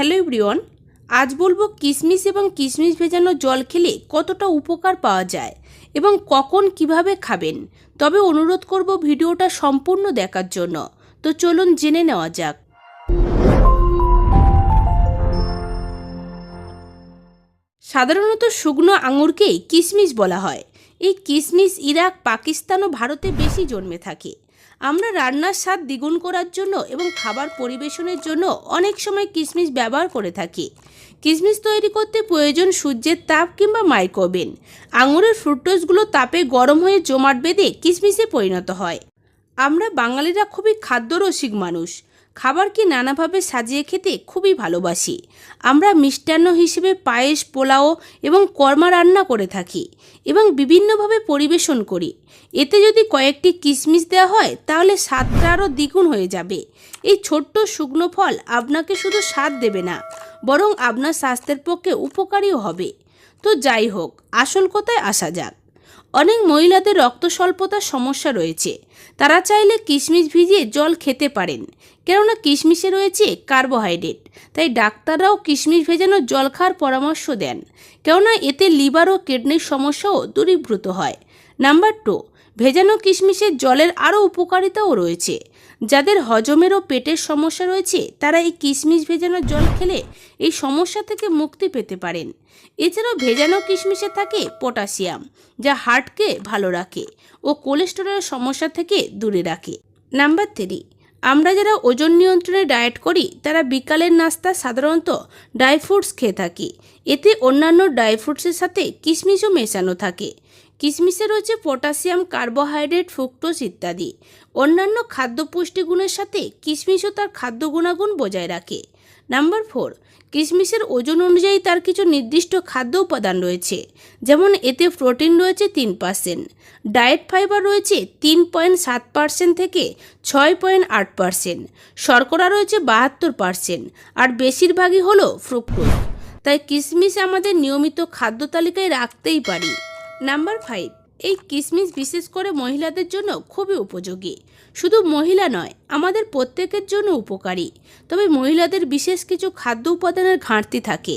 Hello everyone, আজ বলব কিশমিশ এবং কিশমিশ ভেজানো জল খেলে কতটা উপকার পাওয়া যায় এবং কখন কীভাবে খাবেন। তবে অনুরোধ করব ভিডিওটা সম্পূর্ণ দেখার জন্য। তো চলুন জেনে নেওয়া যাক। সাধারণত শুকনো আঙুরকেই কিশমিশ বলা হয়। এই কিশমিশ ইরাক, পাকিস্তান ও ভারতে বেশি জন্মে থাকে। আমরা রান্নার স্বাদ দ্বিগুণ করার জন্য এবং খাবার পরিবেশনের জন্য অনেক সময় কিশমিশ ব্যবহার করে থাকি। কিশমিশ তৈরি করতে প্রয়োজন সূর্যের তাপ কিংবা মাইক্রোওভেন আঙুরের ফ্রুটোসগুলো তাপে গরম হয়ে জমাট বেঁধে কিশমিশে পরিণত হয়। আমরা বাঙালিরা খুবই খাদ্যরসিক মানুষ। খাবারকে নানাভাবে সাজিয়ে খেতে খুবই ভালোবাসি। আমরা মিষ্টান্ন হিসেবে পায়েস, পোলাও এবং কর্মা রান্না করে থাকি এবং বিভিন্নভাবে পরিবেশন করি। এতে যদি কয়েকটি কিশমিশ দেওয়া হয়, তাহলে স্বাদটা আরও দ্বিগুণ হয়ে যাবে। এই ছোট্ট শুকনো ফল আপনাকে শুধু স্বাদ দেবে না, বরং আপনার স্বাস্থ্যের পক্ষে উপকারীও হবে। তো যাই হোক, আসল কথায় আসা যাক। অনেক মহিলাদের রক্ত স্বল্পতার সমস্যা রয়েছে। তারা চাইলে কিশমিশ ভিজিয়ে জল খেতে পারেন। কেননা কিশমিশে রয়েছে কার্বোহাইড্রেট, তাই ডাক্তাররাও কিশমিশ ভেজানো জল খাওয়ার পরামর্শ দেন। কেননা এতে লিভার ও কিডনির সমস্যাও দূরীভূত হয়। নাম্বার টু, ভেজানো কিশমিশের জলের আরও উপকারিতাও রয়েছে। যাদের হজমের ও পেটের সমস্যা রয়েছে, তারা এই কিশমিশ ভেজানো জল খেলে এই সমস্যা থেকে মুক্তি পেতে পারেন। এছাড়াও ভেজানো কিশমিশে থাকে পটাশিয়াম, যা হার্টকে ভালো রাখে ও কোলেস্টেরলের সমস্যা থেকে দূরে রাখে। নাম্বার থ্রি, আমরা যারা ওজন নিয়ন্ত্রণে ডায়েট করি, তারা বিকালের নাস্তা সাধারণত ড্রাই ফ্রুটস খেয়ে থাকি। এতে অন্যান্য ড্রাই ফ্রুটসের সাথে কিশমিশও মেশানো থাকে। কিশমিশে রয়েছে পটাশিয়াম, কার্বোহাইড্রেট, ফ্রুক্টোজ ইত্যাদি। অন্যান্য খাদ্য পুষ্টিগুণের সাথে কিশমিশও তার খাদ্য গুণাগুণ বজায় রাখে। নাম্বার ফোর কিশমিশের ওজন অনুযায়ী তার কিছু নির্দিষ্ট খাদ্য উপাদান রয়েছে, যেমন এতে প্রোটিন রয়েছে তিন পার্সেন্ট, ডায়েট ফাইবার রয়েছে তিন পয়েন্ট সাত পার্সেন্ট থেকে ছয় পয়েন্ট আট পার্সেন্ট, শর্করা রয়েছে বাহাত্তর পার্সেন্ট, আর বেশিরভাগই হলো ফ্রুক্টোজ। তাই কিশমিশ আমাদের নিয়মিত খাদ্য তালিকায় রাখতেই পারি। নাম্বার ফাইভ এই কিশমিশ বিশেষ করে মহিলাদের জন্য খুবই উপযোগী। শুধু মহিলা নয়, আমাদের প্রত্যেকের জন্য উপকারী। তবে মহিলাদের বিশেষ কিছু খাদ্য উপাদানের ঘাটতি থাকে,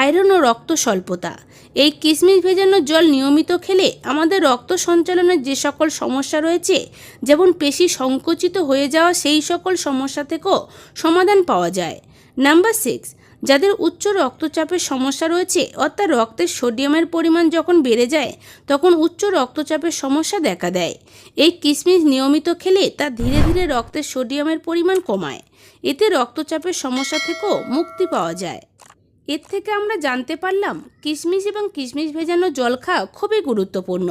আয়রন ও রক্ত স্বল্পতা। এই কিশমিশ ভেজানো জল নিয়মিত খেলে আমাদের রক্ত সঞ্চালনের যে সকল সমস্যা রয়েছে, যেমন পেশি সংকুচিত হয়ে যাওয়া সেই সকল সমস্যা থেকেও সমাধান পাওয়া যায়। নাম্বার সিক্স যাদের উচ্চ রক্তচাপের সমস্যা রয়েছে, অর্থাৎ রক্তের সোডিয়ামের পরিমাণ যখন বেড়ে যায়, তখন উচ্চ রক্তচাপের সমস্যা দেখা দেয়। এই কিশমিশ নিয়মিত খেলে তা ধীরে ধীরে রক্তের সোডিয়ামের পরিমাণ কমায়। এতে রক্তচাপের সমস্যা থেকেও মুক্তি পাওয়া যায়। এর থেকে আমরা জানতে পারলাম কিশমিশ এবং কিশমিশ ভেজানো জল খাওয়া খুবই গুরুত্বপূর্ণ।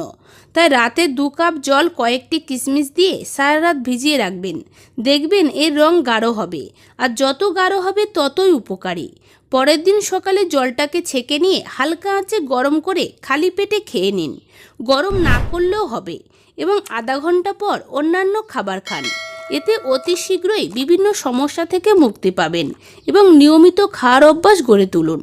তাই রাতে দু কাপ জল কয়েকটি কিশমিশ দিয়ে সারা রাত ভিজিয়ে রাখবেন। দেখবেন এর রং গাঢ় হবে আর যত গাঢ় হবে ততই উপকারী। পরের দিন সকালে জলটাকে ছেঁকে নিয়ে হালকা আঁচে গরম করে খালি পেটে খেয়ে নিন। গরম না করলেও হবে এবং আধা ঘণ্টা পর অন্যান্য খাবার খান। এতে অতি শীঘ্রই বিভিন্ন সমস্যা থেকে মুক্তি পাবেন এবং নিয়মিত খাওয়ার অভ্যাস গড়ে তুলুন।